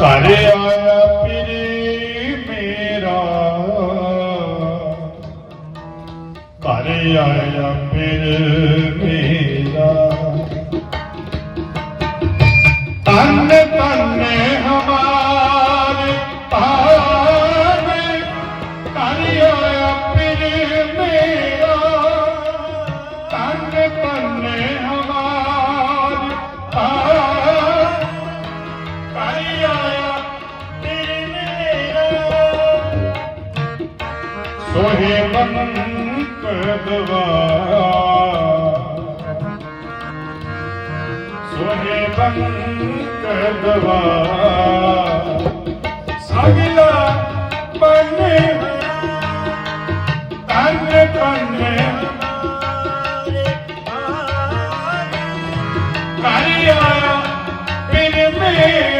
ਘਰ ਆਇਆ ਪਿਰੇ ਮੇਰਾ। ਘਰ ਆਇਆ ਪਿਰ ਮੇਰਾ। ਤਨ ਤਨ ਹਮਾਰਾ ਸੋਹੇ ਬੰਕ ਦਵਾ ਸੋਹੇ ਬੰਕ ਦਵਾ ਸਗਲਾ ਬਨੇ ਤਨ ਤਨ ਕਰੀ ਆਇਆ ਬਿਨ ਮੇਰਾ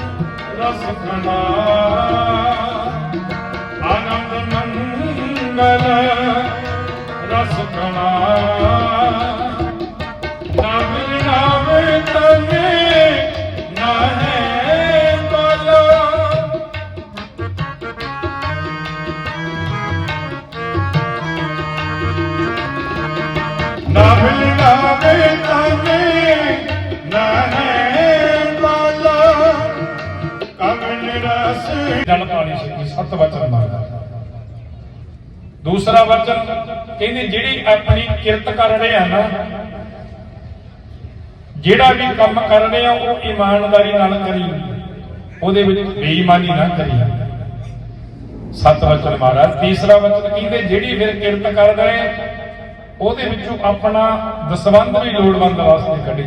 ਰਸ ਖਣਾ ਆਨੰਦ ਮੰਗਲ ਰਸ ਕਣਾ ਨਾਮ ਨਾਮ ਤਨੇ ਨਾਹੇ ਬਲ। ਨਾਮ ਨਾਮ ਰਸ ਪਾਣੀ ਸੀ ਸਤ ਵਚਨ ਮਾਰਦਾ ਦੂਸਰਾ ਵਚਨ ਕਹਿੰਦੇ ਜਿਹੜੀ ਆਪਣੀ ਕਿਰਤ ਕਰ ਰਹੇ ਆ ਨਾ, ਜਿਹੜਾ ਵੀ ਕੰਮ ਕਰ ਰਹੇ ਆ, ਉਹ ਇਮਾਨਦਾਰੀ ਨਾਲ ਕਰੀ। ਉਹਦੇ ਵਿੱਚ ਬੇਈਮਾਨੀ ਨਾ ਕਰੀ। ਸਤ ਵਚਨ ਮਹਾਰਾਜ, ਤੀਸਰਾ ਵਚਨ ਕਹਿੰਦੇ ਜਿਹੜੀ ਫਿਰ ਕਿਰਤ ਕਰ ਰਹੇ ਉਹਦੇ ਵਿੱਚੋਂ ਆਪਣਾ ਦਸਵੰਧ ਵੀ ਲੋੜਵੰਦ ਵਾਸਤੇ ਕੱਢੀ।